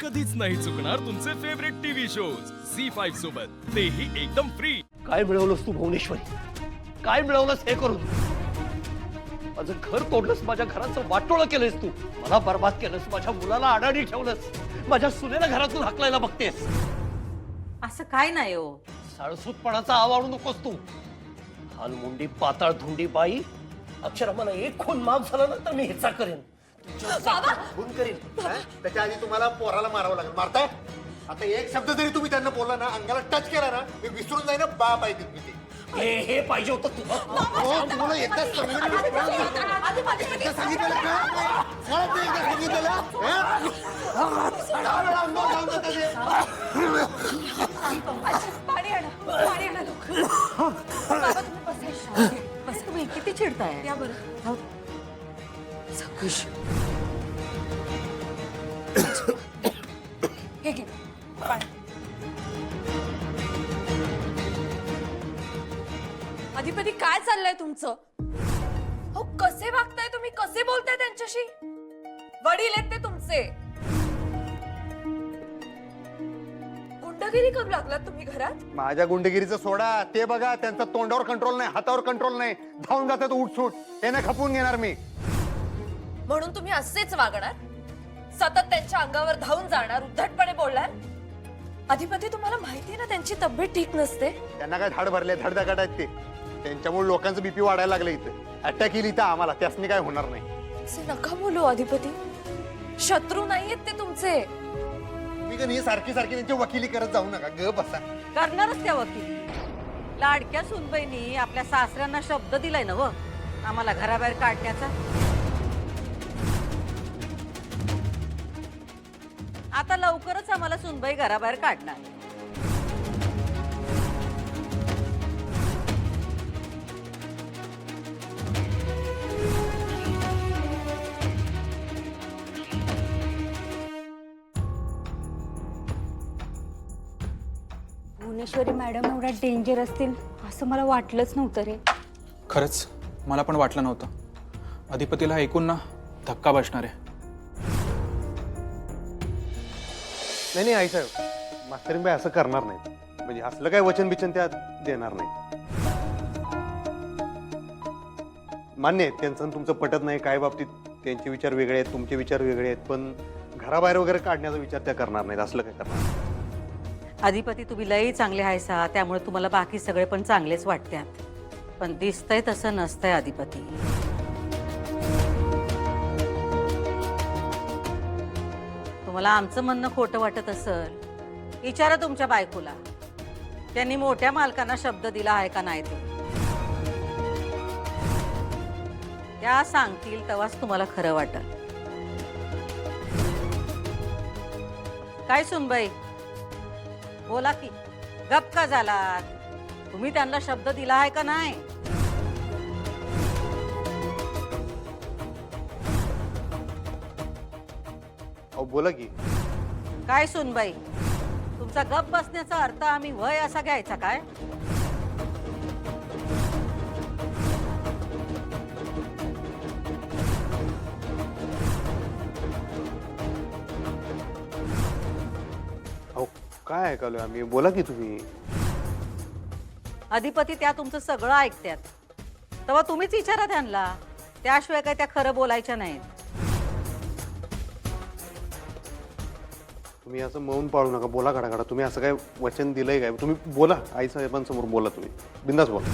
कधीच नाही चुकणार तुमचे favourite TV shows Zee five सोबत. तेही एकदम फ्री काय मिळवलंस तू भुवनेश्वरी? काय मिळवलंस हे करून? माझं घर तोडलंस माझ्या घराचं वाटोळं केलंस तू. मला बर्बाद केलंस माझ्या मुलाला अडाणी ठेवलंस. माझ्या सुनेला घरातून हाकलायला बघतेस. असं काय नाही हो. साळसूतपणाचा आवाळू नकोस तू. हानमुंडी पाताळ धुंडी बाई. अक्षर मला एक खून माफ झाला ना तर मी हिचा करेन. खून करीन. हा? त्याच्या आधी तुम्हाला पोराला मारावं लागेल. मारताय? आता एक शब्द जरी तुम्ही त्यांना बोलला ना अंगाला टच केला ना मी विसरून जाईन ना बा पाहिजे मी ते हे हे पाहिजे होतं तुला. हो, तुम्हाला एकदाच सांगितलं एकदा सांगितलेलं कळत नाही. कळत नाही एकदा सांगितलेलं हा? दहा वेळा अंगावर जाऊन जातं ते. पाणी आणा पाणी आणा. लवकर. बाबा तुम्ही बसायचं बस तुम्ही किती चिडताय? या बरं. सकुश हे घे पाणी अधिपती काय चाललंय तुमचं? हो कसे वागताय तुम्ही? कसे बोलताय त्यांच्याशी? वडील आहेत ते तुमचे. गुंडगिरी करू लागलात तुम्ही घरात? माझ्या गुंडगिरीचं सोडा. ते बघा त्यांचा तोंडावर कंट्रोल नाही हातावर कंट्रोल नाही. धावून जातात उठसूट. त्याने खपवून खपून घेणार मी. म्हणून तुम्ही असेच वागणार? सतत त्यांच्या अंगावर धावून जाणार उद्धटपणे बोलणार? अधिपती तुम्हाला माहिती ना त्यांची तब्येत ठीक नसते? त्यांना काय धाड भरले धडधकाट आहेत ते. त्यांच्यामुळे लोकांचं बीपी वाढायला लागलं इथं. अटॅक येईल इथं आम्हाला त्यासनी काय होणार नाही. असे नका बोलू अधिपती. शत्रू नाहीयेत ते तुमचे. मी का नाही सारखी सारखी त्यांची वकिली करत जाऊ नका ग बसा. करणारच त्या वकील. लाडक्या सुनबाईनी आपल्या सासऱ्यांना शब्द दिलाय ना व? आम्हाला घराबाहेर काढण्याचा? आता लवकरच आम्हाला सुनबाई घराबाहेर काढणार. भुवनेश्वरी मॅडम एवढ्या डेंजर असतील असं मला वाटलंच नव्हतं रे. खरंच मला पण वाटलं नव्हतं. अधिपतीला ऐकून ना धक्का बसणार आहे. नाही नाही आई साहेब. मास्तरीबाई असं करणार नाही म्हणजे असलं काय वचन बिचन त्यात देणार नाही मान्य आहे त्यांचं आणि तुमचं पटत नाही काय बाबतीत. त्यांचे विचार वेगळे आहेत तुमचे विचार वेगळे आहेत पण घराबाहेर वगैरे काढण्याचा विचार त्या करणार नाहीत असलं काय करणार? नाही. अधिपती तुम्ही लई चांगले आहेसा त्यामुळे तुम्हाला बाकी सगळे पण चांगलेच वाटतात पण दिसतंय तसं नसतंय अधिपती. तुम्हाला आमचं म्हणणं खोटं वाटत असेल विचारा तुमच्या बायकोला. त्यांनी मोठ्या मालकांना शब्द दिला आहे का नाही ते? त्या सांगतील तेव्हाच तुम्हाला खरं वाटल. काय सुनबाई? बोला की गप का झाला तुम्ही त्यांना शब्द दिला आहे का नाही? अहो बोला की. काय सुनबाई तुमचा गप बसण्याचा अर्थ आम्ही वय असा घ्यायचा काय? अहो काय ऐकालोय आम्ही? बोला की तुम्ही. अधिपती त्या तुमचं सगळं ऐकतात तेव्हा तुम्हीच विचारा त्यांना त्याशिवाय काय त्या खरं बोलायच्या नाहीत. तुम्ही असं मौन पाळू नका बोला काढा काढा तुम्ही असं काय वचन दिलंय काय? तुम्ही बोला आई साहेबांसमोर बोला तुम्ही. बिंदास बोला.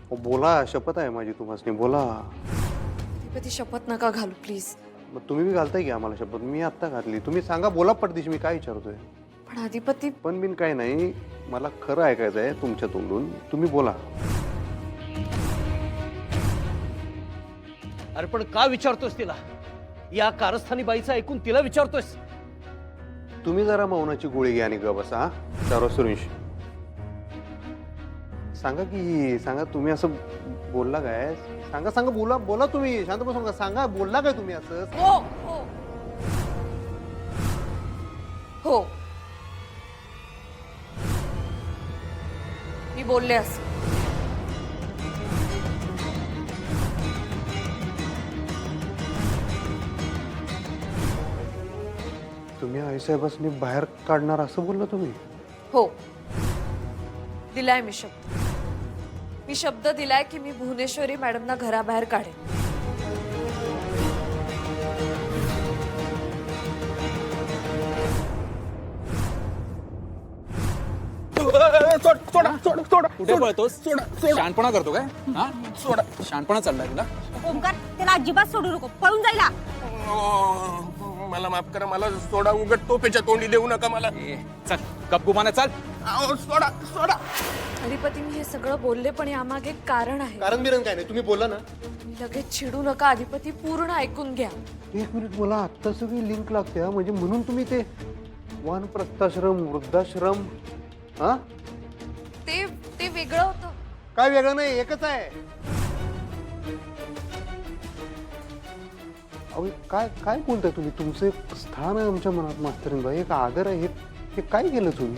अहो, बोला शपथ आहे माझी तुम्हाला बोला. अधिपती शपथ नका घालू प्लीज मग तुम्ही बी घालताय की आम्हाला शपथ? मी आत्ता घातली. तुम्ही सांगा बोला पडदिशी मी काय विचारतोय? पण अधिपती पण बिन काय नाही मला खरं ऐकायचं आहे तुमच्या तोंडून. तुम्ही बोला. अरे पण का विचारतोस तिला? या कारस्थानी बाईचं ऐकून तिला विचारतोस तुम्ही जरा मौनाची गोळी घ्या आणि ग बसा हा. सर्व सुरेश. सांगा की सांगा तुम्ही असं बोलला काय? सांगा सांगा बोला बोला तुम्ही. शांत बसून सांगा सांगा बोलला काय तुम्ही असं? हो हो. हो. मी बोलले असं. तुम्ही आईसाहेबांनी बाहेर काढणार असं बोलला तुम्ही? हो. दिलाय मी शब्द. मी शब्द दिलाय की मी भुवनेश्वरी मॅडमना घराबाहेर काढेन. कुठे पळतोस? शानपणा करतो काय? हा? सोडा शानपणा चाललाय तुला? ओंकार त्याला अजिबात सोडू नको. पळून जायला. मला माफ करा मला सोडा उघड तोफेच्या तोंडी देऊ नका मला. ए, चल कप गुमाने चाल. अहो, सोडा सोडा. अधिपती मी हे सगळं बोलले पण यामागे एक कारण आहे. कारण बिरण काय नाही तुम्ही बोला ना. तुम्ही लगेच चिडू नका अधिपती पूर्ण ऐकून घ्या. एक मिनिट मला आत्ता सगळी लिंक लागते हा. म्हणजे म्हणून तुम्ही ते वानप्रस्थाश्रम वृद्धाश्रम हा? ते ते वेगळं होतं. काय वेगळं नाही एकच आहे. अहो काय काय बोलताय तुम्ही? तुमचं एक स्थान आहे आमच्या मनात मास्तरींबा एक आदर आहे. हे हे काय केलं तुम्ही?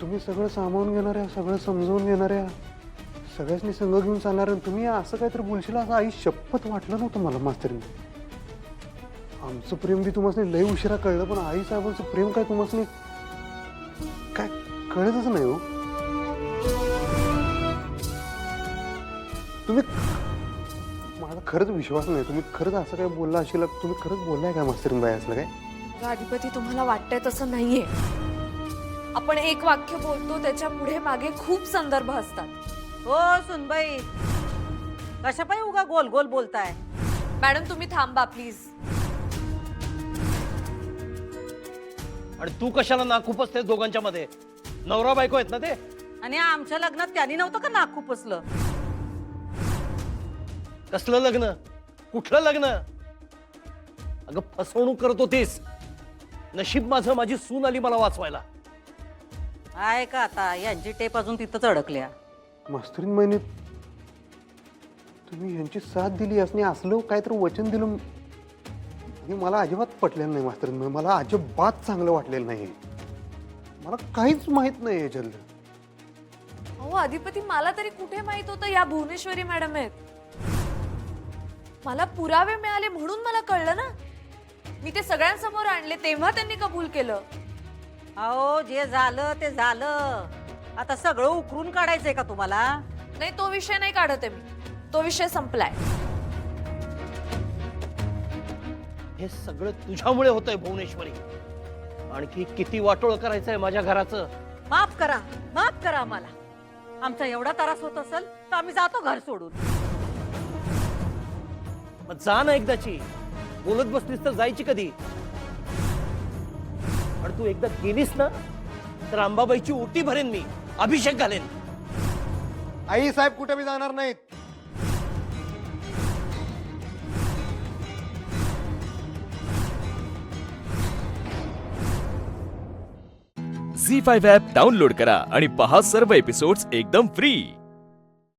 तुम्ही सगळं सामावून घेणाऱ्या सगळं समजावून घेणाऱ्या सगळ्यांनी संघ घेऊन चालणार आणि तुम्ही असं काहीतरी बोलशील असं आई शपथ वाटलं नव्हतं मला मास्तरींनी. आमचं प्रेम बी तुम्हाला लय उशिरा कळलं पण आई साहेबांचं प्रेम काय तुम्हाला काय कळतच नाही हो. तुम्ही माझा खरंच विश्वास नाही. तुम्ही खरंच असं काय बोलला असेल तुम्ही खरंच बोललाय काय मास्तरीन बाई असलं काय? अधिपती तुम्हाला वाटतंय तसं नाहीये. आपण एक वाक्य बोलतो त्याच्या पुढे मागे खूप संदर्भ असतात. हो सुनबाई. कशा पायी उगा गोल गोल बोलताय? मॅडम तुम्ही थांबा प्लीज. आणि तू कशाला नाकूप असतेस दोघांच्या मध्ये? नवरा बायको आहेत ना ते? आणि आमच्या लग्नात त्यांनी नव्हतं का नाक खुपसलं? कसलं लग्न? कुठलं लग्न? अगं फसवणूक करत होतीस. नशीब माझं माझी सून आली मला वाचवायला. आहे का आता यांची टेप अजून तिथंच अडकल्या. मास्तरीन महिने तुम्ही यांची साथ दिली असणे असलं काहीतरी वचन दिलं हे मला अजिबात पटलेलं नाही मास्तरीन बाई. मला अजिबात चांगलं वाटलेलं नाही मला काहीच माहीत नाही याच्यातलं. अहो अधिपती मला तरी कुठे माहीत होतं या भुवनेश्वरी मॅडम आहेत? मला पुरावे मिळाले म्हणून मला कळलं ना. मी ते सगळ्यांसमोर आणले तेव्हा त्यांनी कबूल केलं. अहो जे झालं ते झालं. आता सगळं उकरून काढायचंय का तुम्हाला? नाही तो विषय नाही काढत आहे मी. तो विषय संपलाय. हे सगळं तुझ्यामुळे होतंय भुवनेश्वरी. आणखी किती वाटोळ करायचंय माझ्या घराचं. माफ करा माफ करा आम्हाला. आमचा एवढा त्रास होत असेल तर आम्ही जातो घर सोडून. मग जा ना एकदाची. बोलत बसलीस तर जायची कधी? आणि तू एकदा गेलीस ना तर अंबाबाईची ओटी भरेन मी. अभिषेक घालेन. आई साहेब कुठे बी जाणार नाहीत. झी फाईव्ह ॲप डाउनलोड करा आणि पहा सर्व एपिसोड्स एकदम फ्री.